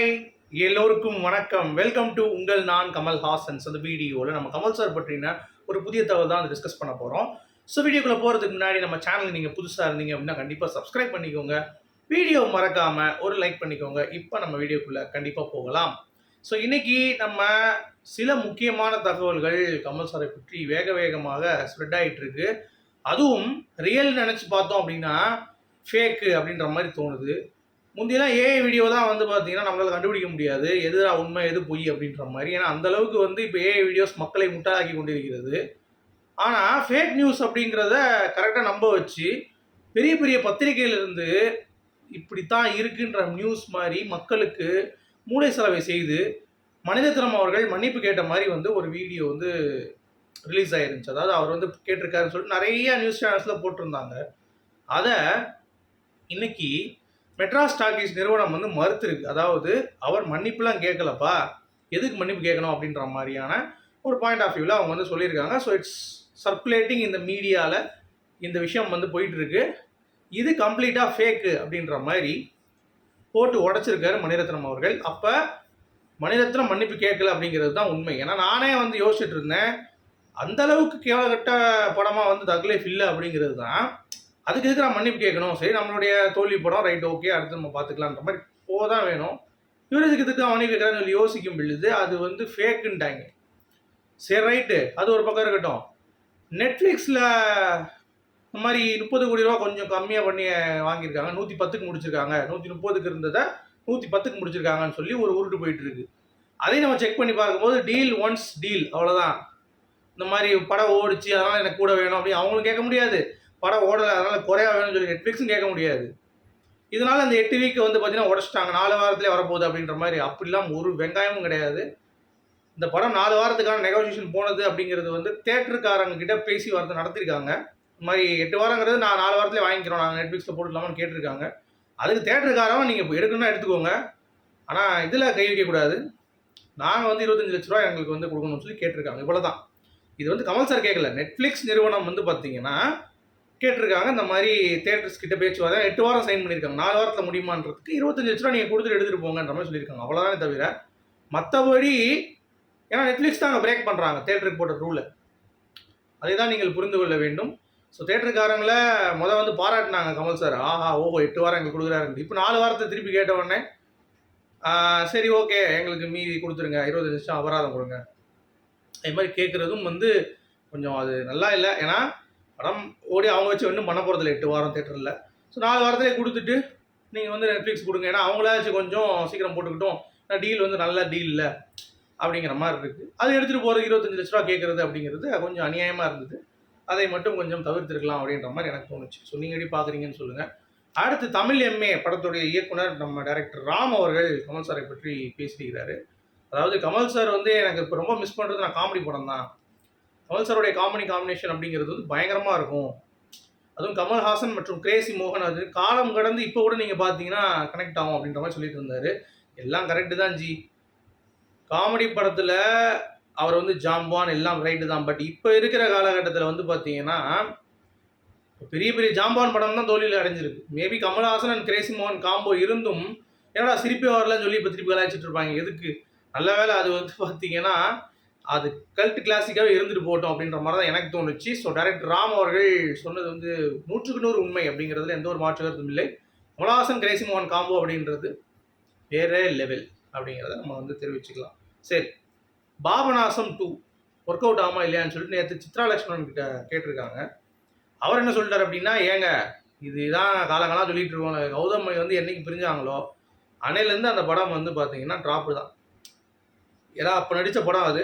Hi. எல்லோருக்கும் வணக்கம். Welcome to உங்கள் நான் கமல் ஹாசன்ஸ் அந்த வீடியோவில் நம்ம கமல் சார் பற்றின ஒரு புதிய தகவல் தான் டிஸ்கஸ் பண்ண போகிறோம் ஸோ வீடியோக்குள்ளே போகிறதுக்கு முன்னாடி நம்ம சேனல் நீங்கள் புதுசாக இருந்தீங்க அப்படின்னா கண்டிப்பாக சப்ஸ்கிரைப் பண்ணிக்கோங்க. வீடியோ மறக்காமல் ஒரு லைக் பண்ணிக்கோங்க. இப்போ நம்ம வீடியோக்குள்ளே கண்டிப்பாக போகலாம். ஸோ இன்றைக்கி நம்ம சில முக்கியமான தகவல்கள் கமல் சாரை பற்றி வேக வேகமாக ஸ்ப்ரெட் ஆகிட்டு இருக்கு. அதுவும் ரியல் நினச்சி பார்த்தோம் அப்படின்னா ஃபேக்கு அப்படின்ற மாதிரி தோணுது. முந்தியெல்லாம் ஏஐ வீடியோ தான் வந்து பார்த்தீங்கன்னா நம்மளால் கண்டுபிடிக்க முடியாது. எதுதான் உண்மை எது பொய் அப்படின்ற மாதிரி. ஏன்னா அந்த அளவுக்கு வந்து இப்போ ஏஐ வீடியோஸ் மக்களை முட்டாளாக்கி கொண்டிருக்கிறது. ஆனால் ஃபேக் நியூஸ் அப்படிங்கிறத கரெக்டாக நம்ப வச்சு பெரிய பெரிய பத்திரிகையிலிருந்து இப்படித்தான் இருக்குன்ற நியூஸ் மாதிரி மக்களுக்கு மூளை செலவை செய்து மனிதத்திரம் அவர்கள் மன்னிப்பு கேட்ட மாதிரி வந்து ஒரு வீடியோ வந்து ரிலீஸ் ஆயிருந்துச்சு. அதாவது அவர் வந்து கேட்டிருக்காருன்னு சொல்லிட்டு நிறைய நியூஸ் சேனல்ஸில் போட்டிருந்தாங்க. அதை இன்னைக்கு மெட்ராஸ் டாக்கீஸ் நிறுவனம் வந்து மறுத்திருக்கு. அதாவது அவர் மன்னிப்புலாம் கேட்கலப்பா. எதுக்கு மன்னிப்பு கேட்கணும் அப்படின்ற மாதிரியான ஒரு பாயிண்ட் ஆஃப் வியூவில் அவங்க வந்து சொல்லியிருக்காங்க. ஸோ இட்ஸ் சர்க்குலேட்டிங் இந்த மீடியாவில் இந்த விஷயம் வந்து போயிட்டுருக்கு. இது கம்ப்ளீட்டாக ஃபேக்கு அப்படின்ற மாதிரி போட்டு உடச்சிருக்காரு மணிரத்னம் அவர்கள். அப்போ மணிரத்னம் மன்னிப்பு கேட்கல அப்படிங்கிறது தான் உண்மை. ஏன்னா நானே வந்து யோசிச்சுட்டு இருந்தேன். அந்த அளவுக்கு கேவலகட்ட படமாக வந்து தக்லேஃப் இல்லை அப்படிங்கிறது தான். அதுக்கு இதுக்கு நான் மன்னிப்பு கேட்கணும்? சரி நம்மளுடைய தோல்வி படம் ரைட் ஓகே அடுத்து நம்ம பார்த்துக்கலான்ற மாதிரி போதான் வேணும். இவர் இதுக்கு இதுக்கு மன்னிப்பு கேட்கறான்னு சொல்லி யோசிக்கும் பொழுது அது வந்து ஃபேக்குன்ட்டாங்க சரி ரைட்டு அது ஒரு பக்கம் இருக்கட்டும். நெட்ஃப்ளிக்ஸில் இந்த மாதிரி முப்பது கோடி ரூபா கொஞ்சம் கம்மியாக பண்ணி வாங்கியிருக்காங்க. நூற்றி பத்துக்கு முடிச்சிருக்காங்க. நூற்றி முப்பதுக்கு இருந்ததை நூற்றி பத்துக்கு முடிச்சிருக்காங்கன்னு சொல்லி ஒரு உருட்டு போயிட்டு இருக்கு. அதையும் நம்ம செக் பண்ணி பார்க்கும்போது டீல் ஒன்ஸ் டீல் அவ்வளோதான் இந்த மாதிரி படம் ஓடிச்சு அதனால் எனக்கு கூட வேணும் அப்படின்னு அவங்களும் கேட்க முடியாது. படம் ஓடலை அதனால் குறையா வேணும்னு சொல்லி நெட்ஃப்ளிக்ஸும் கேட்க முடியாது. இதனால் அந்த எட்டு வீக் வந்து பார்த்தீங்கன்னா உடச்சிட்டாங்க. நாலு வாரத்திலே வரப்போகுது அப்படின்ற மாதிரி. அப்படிலாம் ஒரு வெங்காயமும் கிடையாது. இந்த படம் நாலு வாரத்துக்கான நெகோசியேஷன் போனது அப்படிங்கிறது வந்து தேட்டருக்காரங்க கிட்ட பேசி வரது நடத்திருக்காங்க. இந்த மாதிரி எட்டு வாரங்கிறது நான் நாலு வாரத்திலே வாங்கிக்கிறோம். நாங்கள் நெட்ஃப்ளிக்ஸில் போட்டுக்கலாமான்னு கேட்டிருக்காங்க. அதுக்கு தேட்டருக்காரவன் நீங்கள் இப்போ எடுக்கணும்னா எடுத்துக்கோங்க. ஆனால் இதில் கை வைக்கக்கூடாது நாங்கள் வந்து இருபத்தஞ்சு லட்ச ரூபா எங்களுக்கு வந்து கொடுக்கணும்னு சொல்லி கேட்டிருக்காங்க. இவ்வளோ தான் இது வந்து கமல் சார் கேட்கல. நெட்ஃப்ளிக்ஸ் நிறுவனம் வந்து பார்த்தீங்கன்னா கேட்டிருக்காங்க. இந்த மாதிரி தேட்டர்ஸ் கிட்ட பேச்சுவார்த்தை எட்டு வாரம் சைன் பண்ணியிருக்காங்க. நாலு வாரத்தில் முடியுமான்றதுக்கு இருபத்தஞ்சு லட்ச ரூபா நீங்கள் கொடுத்துட்டு எடுத்துகிட்டு போங்கன்ற மாதிரி சொல்லியிருக்காங்க. அவ்வளோதானே தவிர மற்றபடி ஏன்னா நெட்ஃப்ளிக்ஸ் தான் அங்கே பிரேக் பண்ணுறாங்க தேட்டருக்கு போட்ட ரூலை அதை தான் நீங்கள் புரிந்து கொள்ள வேண்டும். ஸோ தேட்டருக்காரங்கள முதல் வந்து பாராட்டினாங்க கமல் சார் ஆஹா ஓஹோ எட்டு வாரம் எங்களுக்கு கொடுக்குறாரு இப்போ நாலு வாரத்தை திருப்பி கேட்ட உடனே சரி ஓகே. எங்களுக்கு மீதி கொடுத்துருங்க. இருபத்தஞ்சு லட்சம் அபராதம் கொடுங்க. இது மாதிரி கேட்குறதும் வந்து கொஞ்சம் அது நல்லா இல்லை. ஏன்னா படம் ஓடி அவங்க வச்சு ஒன்றும் பண்ண போகிறதில்ல எட்டு வாரம் தேட்டரில் ஸோ நாலு வாரத்திலே கொடுத்துட்டு நீங்கள் வந்து நெட்ஃப்ளிக்ஸ் கொடுங்க. ஏன்னா அவங்களாச்சும் கொஞ்சம் சீக்கிரம் போட்டுக்கிட்டோம். டீல் வந்து நல்ல டீல் இல்லை. அப்படிங்கிற மாதிரி இருக்குது அது எடுத்துகிட்டு போகிறது இருபத்தஞ்சி லட்ச ரூபா கேட்குறது அப்படிங்கிறது கொஞ்சம் அநியாயமாக இருந்தது. அதை மட்டும் கொஞ்சம் தவிர்த்திருக்கலாம் அப்படின்ற மாதிரி எனக்கு தோணுச்சு. ஸோ நீங்கள் எப்படி பார்க்குறீங்கன்னு சொல்லுங்கள் அடுத்து தமிழ் எம்ஏ படத்துடைய இயக்குனர் நம்ம டைரக்டர் ராம் அவர்கள் கமல் சாரை பற்றி பேசியிருக்கிறாரு. அதாவது கமல் சார் வந்து எனக்கு இப்போ ரொம்ப மிஸ் பண்ணுறது நான் காமெடி படம் தான் பல்சருடைய காமெடி காம்பினேஷன் அப்படிங்கிறது வந்து பயங்கரமாக இருக்கும். அதுவும் கமல்ஹாசன் மற்றும் கிரேசி மோகன் அது காலம் கடந்து இப்போ கூட நீங்கள் பார்த்தீங்கன்னா கனெக்ட் ஆகும் அப்படின்ற மாதிரி சொல்லிட்டு இருந்தார். எல்லாம் கரெக்டு தான் ஜி. காமெடி படத்தில் அவர் வந்து ஜாம்பான் எல்லாம் ரைட்டு தான். பட் இப்போ இருக்கிற காலகட்டத்தில் வந்து பார்த்தீங்கன்னா பெரிய பெரிய ஜாம்பான் படம் தான் தோல்வியில் அடைஞ்சிருக்கு. மேபி கமல்ஹாசன் அண்ட் கிரேசி மோகன் காம்போ இருந்தும் ஏன்னா சிரிப்பி வரலன்னு சொல்லி இப்போ திருப்பி கலாய்ச்சிட்டு இருப்பாங்க. எதுக்கு? நல்ல வேலை அது வந்து பார்த்தீங்கன்னா அது கல்ட் கிளாசிக்காகவே இருந்துட்டு போட்டோம் அப்படின்ற மாதிரி தான் எனக்கு தோணுச்சு. ஸோ டைரக்டர் ராம் அவர்கள் சொன்னது வந்து நூற்றுக்கு நூறு உண்மை அப்படிங்கிறதுல எந்த ஒரு மாற்று கருத்தும் இல்லை. கமலஹாசன் கிரேசி மோகன் காம்போ அப்படின்றது வேற லெவல் அப்படிங்கிறத நம்ம வந்து தெரிவிச்சுக்கலாம். சரி பாபநாசம் டூ ஒர்க் அவுட் ஆமா இல்லையான்னு சொல்லிட்டு நேற்று சித்ரா லட்சுமணன் கிட்ட கேட்டிருக்காங்க. அவர் என்ன சொல்லிட்டார் அப்படின்னா ஏங்க இதுதான் காலங்காலம் சொல்லிட்டு இருக்கோம். கௌதம் மணி வந்து என்னைக்கு பிரிஞ்சாங்களோ அணையிலேருந்து அந்த படம் வந்து பார்த்தீங்கன்னா ட்ராப்பு தான். ஏன்னா அப்போ நடித்த படம் அது.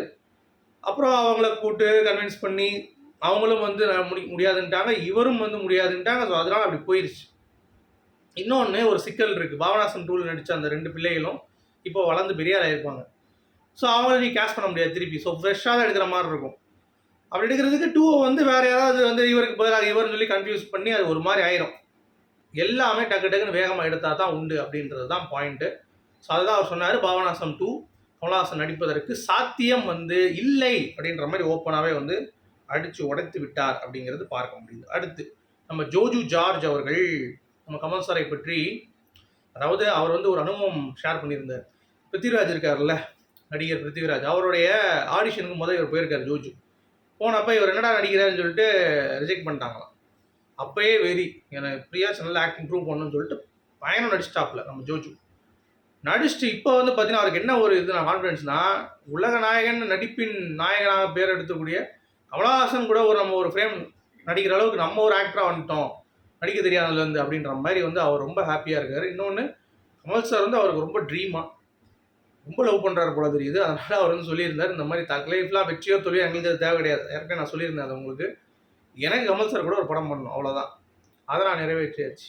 அப்புறம் அவங்கள கூப்பிட்டு கன்வின்ஸ் பண்ணி அவங்களும் வந்து முடி முடியாதுன்ட்டாங்க. இவரும் வந்து முடியாதுன்ட்டாங்க. ஸோ அதனால் அப்படி போயிடுச்சு இன்னொன்று ஒரு சிக்கல் இருக்குது பாவனாசன் டூவில் நடித்த அந்த ரெண்டு பிள்ளைகளும் இப்போ வளர்ந்து பெரியார் ஆகிருப்பாங்க ஸோ அவங்கள நீ கேஷ் பண்ண முடியாது திருப்பி. ஸோ ஃப்ரெஷ்ஷாக தான் எடுக்கிற மாதிரி இருக்கும். அப்படி எடுக்கிறதுக்கு டூ வந்து வேறு யாராவது வந்து இவருக்கு பதிலாக இவர்னு சொல்லி கன்ஃபியூஸ் பண்ணி அது ஒரு மாதிரி ஆயிரும். எல்லாமே டக்கு டக்குன்னு வேகமாக எடுத்தால் தான் உண்டு அப்படின்றது தான் பாயிண்ட்டு ஸோ அதுதான் அவர் சொன்னார் பாவனாசம் டூ கமலஹாசன் நடிப்பதற்கு சாத்தியம் வந்து இல்லை அப்படின்ற மாதிரி ஓப்பனாகவே வந்து அடித்து உடைத்து விட்டார் அப்படிங்கிறது பார்க்க முடியுது. அடுத்து நம்ம ஜோஜு ஜார்ஜ் அவர்கள் நம்ம கமல் சாரை பற்றி அதாவது அவர் வந்து ஒரு அனுபவம் ஷேர் பண்ணியிருந்தார். பிருத்திவிராஜ் இருக்கார்ல நடிகர் பிருத்திவிராஜ் அவருடைய ஆடிஷனுக்கு முதல் இவர் போயிருக்கார் ஜோஜு. போனப்போ இவர் என்னடா நடிக்கிறாருன்னு சொல்லிட்டு ரிஜெக்ட் பண்ணிட்டாங்களாம். அப்போயே வெறி எனக்கு பிரியா நல்லா ஆக்டிங் ப்ரூவ் பண்ணணும்னு சொல்லிட்டு பயணம் நடிச்சிட்டாப்ல நம்ம ஜோஜு. நடிச்சுட்டு இப்போ வந்து பார்த்தீங்கன்னா அவருக்கு என்ன ஒரு இது கான்ஃபிடன்ஸ்னா உலக நாயகன் நடிப்பின் நாயகனாக பேர் எடுத்தக்கூடிய கமலஹாசன் கூட ஒரு நம்ம ஒரு ஃப்ரேம் நடிக்கிற அளவுக்கு நம்ம ஒரு ஆக்டராக வந்துட்டோம். நடிக்க தெரியாதுலேருந்து அப்படின்ற மாதிரி வந்து அவர் ரொம்ப ஹாப்பியாக இருக்கார். இன்னொன்று கமல் சார் வந்து அவருக்கு ரொம்ப ட்ரீமாக ரொம்ப லவ் பண்ணுறாரு போல தெரியுது. அதனால் அவர் வந்து சொல்லியிருந்தார் இந்த மாதிரி தக் லைஃப்லாம் வெற்றியோ தொழில் எங்களுக்கு அது தேவை கிடையாது. ஏற்கனவே நான் சொல்லியிருந்தேன் அது உங்களுக்கு. எனக்கு கமல் சார் கூட ஒரு படம் பண்ணணும் அவ்வளோதான் அதை நான் நிறைவேற்றியாச்சு.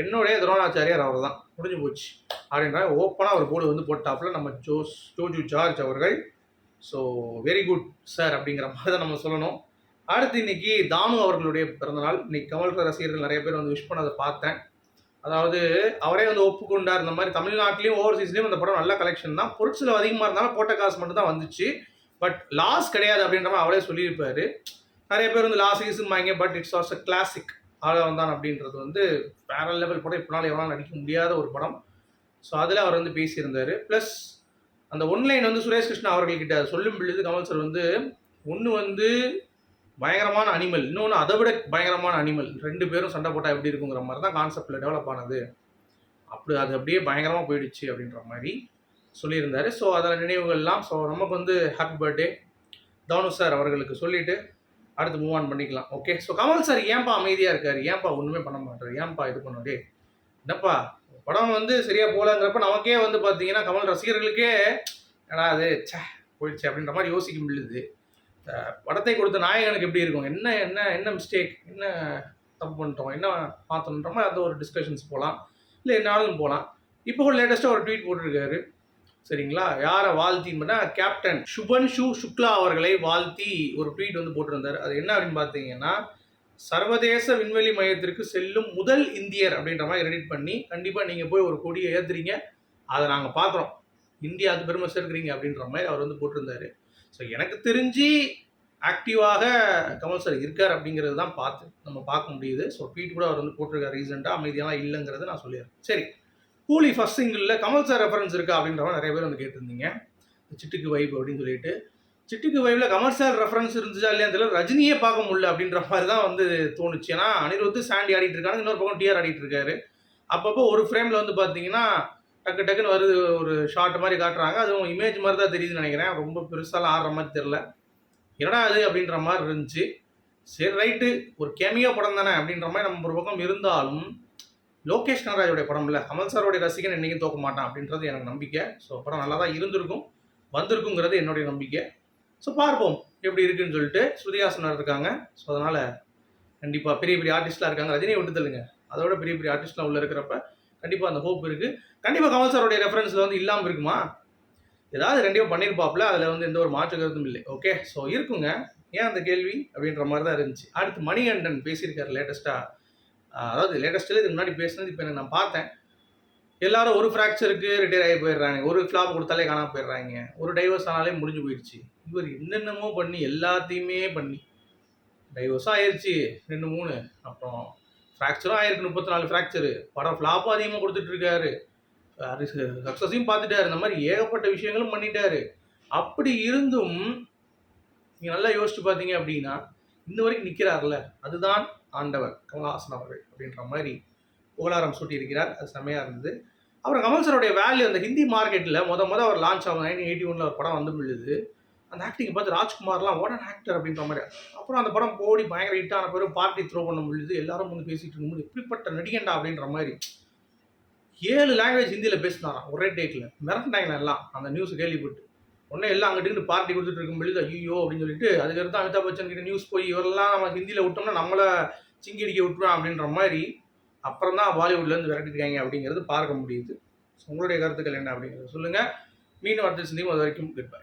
என்னுடைய துரோணாச்சாரியார் அவர் தான் முடிஞ்சு போச்சு. அப்படின்ற ஓப்பனாக ஒரு போர்டு வந்து போட்டாப்புல நம்ம ஜோஸ் ஜோஜு ஜார்ஜ் அவர்கள். ஸோ வெரி குட் சார் அப்படிங்கிற மாதிரி தான் நம்ம சொல்லணும். அடுத்து இன்னைக்கு தானு அவர்களுடைய பிறந்தநாள் இன்னைக்கு கமல் ரசிகர்கள் நிறைய பேர் வந்து விஷ் பண்ணதை பார்த்தேன். அதாவது அவரே வந்து ஒப்புக்கொண்டார். இந்த மாதிரி தமிழ்நாட்டிலையும் ஓவர்சீஸ்லேயும் அந்த படம் நல்ல கலெக்ஷன் தான். பொருட்கள் அதிகமாக இருந்தாலும் போட்ட காசு மட்டும் தான் வந்துச்சு. பட் லாஸ் கிடையாது அப்படின்ற மாதிரி அவரே சொல்லியிருப்பார். நிறைய பேர் வந்து லாஸ் ஈஸுமாங்க பட் இட்ஸ் ஆல்சோ கிளாசிக் ஆள வந்தான் அப்படின்றது வந்து வேற லெவல் படம் இப்போனால எவ்வளோ நடிக்க முடியாத ஒரு படம். ஸோ அதில் அவர் வந்து பேசியிருந்தார். ப்ளஸ் அந்த ஒன்லைன் வந்து சுரேஷ் கிருஷ்ணா அவர்கள்கிட்ட சொல்லும் பொழுது கமல் சார் வந்து ஒன்று வந்து பயங்கரமான அனிமல் இன்னொன்று அதை விட பயங்கரமான அனிமல் ரெண்டு பேரும் சண்டை போட்டால் எப்படி இருக்குங்கிற மாதிரி தான் கான்செப்டில் டெவலப் ஆனது. அப்படி அது அப்படியே பயங்கரமாக போயிடுச்சு அப்படின்ற மாதிரி சொல்லியிருந்தார். ஸோ அதில் நினைவுகள்லாம் ஸோ நமக்கு வந்து ஹாப்பி பர்த்டே தானு சார் அவர்களுக்கு சொல்லிவிட்டு அடுத்து மூவ் ஆன் பண்ணிக்கலாம். ஓகே ஸோ கமல் சார் ஏன்பா அமைதியாக இருக்கார்? ஏன்பா ஒன்றுமே பண்ண மாட்டார் ஏன்பா இது பண்ண டே என்னப்பா படம் வந்து சரியாக போகலங்கிறப்ப நமக்கே வந்து பார்த்தீங்கன்னா கமல் ரசிகர்களுக்கே ஏடா அது சே போயிடுச்சு அப்படின்ற மாதிரி யோசிக்க முடியுது படத்தை கொடுத்த நாயகனுக்கு எப்படி இருக்கும்? என்ன என்ன என்ன மிஸ்டேக் என்ன தப்பு பண்ணிட்டோம்? என்ன பார்த்தோன்ற மாதிரி அந்த ஒரு டிஸ்கஷன்ஸ் போகலாம் இல்லை என்னாலும் போகலாம் இப்போ கூட லேட்டஸ்ட்டாக ஒரு ட்வீட் போட்டிருக்காரு. சரிங்களா? யாரை வாழ்த்தின்னா கேப்டன் சுபன் ஷு சுக்லா அவர்களை வாழ்த்தி ஒரு ட்வீட் வந்து போட்டிருந்தார். அது என்ன அப்படின்னு பார்த்தீங்கன்னா சர்வதேச விண்வெளி மையத்திற்கு செல்லும் முதல் இந்தியர் அப்படின்ற மாதிரி எடிட் பண்ணி கண்டிப்பாக நீங்கள் போய் ஒரு கொடியை ஏற்றுறீங்க அதை நாங்கள் பார்க்குறோம் இந்தியாவுக்கு பெருமை சேர்க்குறீங்க அப்படின்ற மாதிரி அவர் வந்து போட்டிருந்தார். ஸோ எனக்கு தெரிஞ்சு ஆக்டிவாக கமல் சார் இருக்கார் அப்படிங்கிறது தான் பார்த்து நம்ம பார்க்க முடியுது. ஸோ ட்வீட் கூட அவர் வந்து போட்டிருக்காரு ரீசெண்டாக அமைதியெல்லாம் இல்லைங்கிறத நான் சொல்லிடுறேன். சரி கூலி ஃபர்ஸ்ட் சிங்கிளில் கமல் சார் ரெஃபரன்ஸ் இருக்கா அப்படின்றவங்க நிறைய பேர் வந்து கேட்டிருந்தீங்க. சிட்டுக்கு வைப் அப்படின்னு சொல்லிட்டு. சிட்டுக்கு வைப்பில் கமல் சார் ரெஃபரன்ஸ் இருந்துச்சா இல்லையா தெரியல. ரஜினியே பார்க்க முடியல அப்படின்ற மாதிரி தான் வந்து தோணுச்சு. ஏன்னா அனிருத்து சாண்டி ஆடிட்டு இருக்காங்க இன்னொரு பக்கம் டிஆர் ஆடிட்டு இருக்காரு. அப்பப்போ ஒரு ஃப்ரேமில் வந்து பார்த்தீங்கன்னா டக்கு டக்குன்னு வருது ஒரு ஷார்ட் மாதிரி காட்டுறாங்க. அதுவும் இமேஜ் மாதிரி தான் தெரியுதுன்னு நினைக்கிறேன். ரொம்ப பெருசாலாம் ஆடுற மாதிரி தெரில என்னடா அது அப்படின்ற மாதிரி இருந்துச்சு. சரி ரைட்டு ஒரு கேமியோ படம் தானே அப்படின்ற மாதிரி நம்ம ஒரு பக்கம் இருந்தாலும் லோகேஷ் கனராஜோடைய படம் இல்லை கமல் சாரோடைய ரசிகன் என்றைக்கும் தோக்க மாட்டான் அப்படின்றது எனக்கு நம்பிக்கை. ஸோ படம் நல்லா தான் இருந்திருக்கும் வந்திருக்குங்கிறது என்னுடைய நம்பிக்கை. ஸோ பார்ப்போம் எப்படி இருக்குன்னு சொல்லிட்டு ஸ்ருதிஹாசனர் இருக்காங்க. ஸோ அதனால் கண்டிப்பாக பெரிய பெரிய ஆர்டிஸ்ட்லாம் இருக்காங்க. ரஜினியை விட்டு தள்ளுங்க. அதோட பெரிய பெரிய ஆர்டிஸ்ட்லாம் உள்ளே இருக்கிறப்ப கண்டிப்பாக அந்த ஹோப் இருக்குது கண்டிப்பாக கமல் சாரோடைய ரெஃபரன்ஸில் வந்து இல்லாமல் இருக்குமா? ஏதாவது ரெண்டையும் பண்ணியிருப்பாப்புல அதில் வந்து எந்த ஒரு மாற்று கருத்தும் இல்லை. ஓகே ஸோ இருக்குங்க. ஏன் அந்த கேள்வி? அப்படின்ற மாதிரி தான் இருந்துச்சு. அடுத்து மணிகண்டன் பேசியிருக்காரு லேட்டஸ்ட்டாக அதாவது லேட்டஸ்ட்டில் இதுக்கு முன்னாடி பேசுனது இப்போ எனக்கு நான் பார்த்தேன். எல்லாரும் ஒரு ஃப்ராக்சருக்கு ரிட்டையர் ஆகி போயிடுறாங்க. ஒரு ஃப்ளாப் கொடுத்தாலே காணாம போயிடுறாங்க. ஒரு டைவர்ஸ் ஆனாலே முடிஞ்சு போயிடுச்சு இவர் என்னென்னமோ பண்ணி எல்லாத்தையுமே பண்ணி. டைவர்ஸும் ஆயிடுச்சு ரெண்டு மூணு. அப்புறம் ஃப்ராக்சரும் ஆயிருக்கு. முப்பத்தி நாலு ஃப்ராக்சரு படம் ஃப்ளாப்பும் அதிகமாக கொடுத்துட்ருக்காரு. சக்ஸஸையும் பார்த்துட்டாரு. இந்த மாதிரி ஏகப்பட்ட விஷயங்களும் பண்ணிட்டாரு. அப்படி இருந்தும் நீங்கள் நல்லா யோசிச்சு பார்த்தீங்க அப்படின்னா இந்த வரைக்கும் நிற்கிறார்ல அதுதான் ஆண்டவர் கமல்ஹாசன் அவர்கள் அப்படின்ற மாதிரி புகழாரம் சூட்டியிருக்கிறார். அது செம்மையாக இருந்தது. அப்புறம் கமல் சாரோடைய வேல்யூ அந்த ஹிந்தி மார்க்கெட்டில் முத முத அவர் லான்ச் ஆகும். நைன்டீன் எயிட்டி ஒனில் ஒரு படம் வந்து விழுது. அந்த ஆக்டிங் பார்த்து ராஜ்குமார்லாம் உடனே ஆக்டர் அப்படின்ற மாதிரி. அப்புறம் அந்த படம் போடி பயங்கர ஹிட்டான பேரும் பார்ட்டி த்ரோ பண்ண முடியுது. எல்லாரும் வந்து பேசிட்டு இருக்கும்போது எப்படிப்பட்ட நடிகண்டா அப்படின்ற மாதிரி. ஏழு லாங்குவேஜ் ஹிந்தியில் பேசினாராம் ஒரே டேக்கில் மிரட்டினாங்க எல்லாம். அந்த நியூஸ் கேள்விப்பட்டு. உடனே எல்லாம் அங்கிட்டு பார்ட்டி கொடுத்துட்டு இருக்கும் பொழுது ஐயோ அப்படின்னு சொல்லிட்டு அதுக்கடுத்து அமிதாப் பச்சன் கிட்ட நியூஸ் போய் இவரெல்லாம் நம்ம ஹிந்தியில் விட்டோம்னா நம்மளை சிங்கிடிக்க விட்டுருவோம் அப்படின்ற மாதிரி அப்புறம் தான் பாலிவுட்லேருந்து விரட்டிருக்காங்க அப்படிங்கிறது பார்க்க முடியுது. ஸோ உங்களுடைய கருத்துக்கள் என்ன அப்படிங்கிறத சொல்லுங்கள் மீண்டும் அடுத்த சிந்தியும் அது வரைக்கும் குட் பை